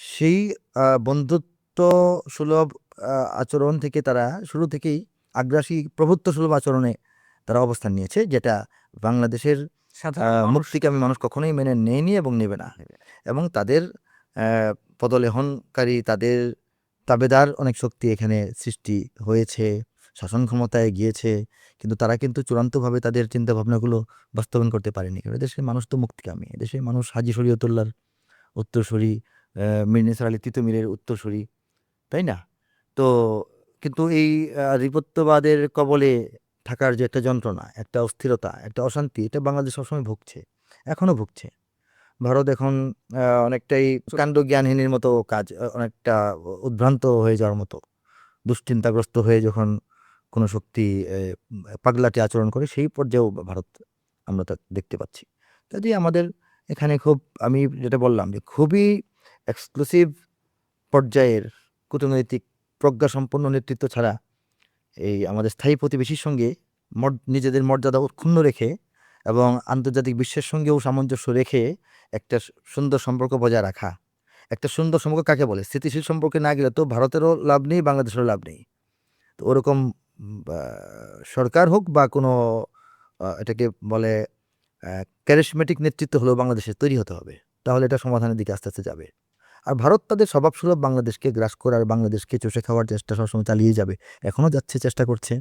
সেই বন্ধুত্ব সুলভ আচরণ থেকে তারা শুরু থেকেই আগ্রাসী প্রভুত্ব সুলভ আচরণে তারা অবস্থান নিয়েছে যেটা বাংলাদেশের মুক্তিকামী মানুষ কখনোই মেনে নেয়নি এবং নেবে না। এবং তাদের পদলেহনকারী তাদের তাবেদার অনেক শক্তি এখানে সৃষ্টি হয়েছে শাসন ক্ষমতায় গিয়েছে কিন্তু তারা কিন্তু চূড়ান্তভাবে তাদের চিন্তা ভাবনাগুলো বাস্তবায়ন করতে পারেনি। কারণ এদেশের মানুষ তো মুক্তিকামী এদেশের মানুষ হাজি শরীয়তুল্লাহর উত্তরসূরি আহ, মীর নিসার আলী তিতুমিরের উত্তরসূরি তাই না? তো কিন্তু এই আধিপত্যবাদের কবলে থাকার যে একটা যন্ত্রণা একটা অস্থিরতা একটা অশান্তি এটা বাংলাদেশ সবসময় ভুগছে এখনও ভুগছে। ভারত এখন অনেকটাই কাণ্ড জ্ঞানহীনের মতো কাজ অনেকটা উদ্ভ্রান্ত হয়ে যাওয়ার মতো দুশ্চিন্তাগ্রস্ত হয়ে যখন কোনো শক্তি পাগলাটি আচরণ করে সেই পর্যায়েও ভারত আমরা তা দেখতে পাচ্ছি। কাজেই আমাদের এখানে খুব আমি যেটা বললাম যে খুবই এক্সক্লুসিভ পর্যায়ের কূটনৈতিক প্রজ্ঞাসম্পন্ন নেতৃত্ব ছাড়া এই আমাদের স্থায়ী প্রতিবেশীর সঙ্গে মর- নিজেদের মর্যাদা ক্ষুণ্ণ রেখে এবং আন্তর্জাতিক বিশ্বের সঙ্গেও সামঞ্জস্য রেখে একটা সুন্দর সম্পর্ক বজায় রাখা। একটা সুন্দর সম্পর্ক কাকে বলে? স্থিতিশীল সম্পর্কে না গেলে তো ভারতেরও লাভ নেই, বাংলাদেশেরও লাভ নেই। তো ওরকম সরকার হোক বা কোনো এটাকে বলে ক্যারিসমেটিক নেতৃত্ব হলেও বাংলাদেশে তৈরি হতে হবে। তাহলে এটা সমাধানের দিকে আস্তে আস্তে যাবে। আর ভারত তাদের স্বভাবসুলভ বাংলাদেশকে গ্রাস করার বাংলাদেশকে চষে খাওয়ার চেষ্টা সবসময় চালিয়ে যাবে। এখনও যাচ্ছে, চেষ্টা করছে।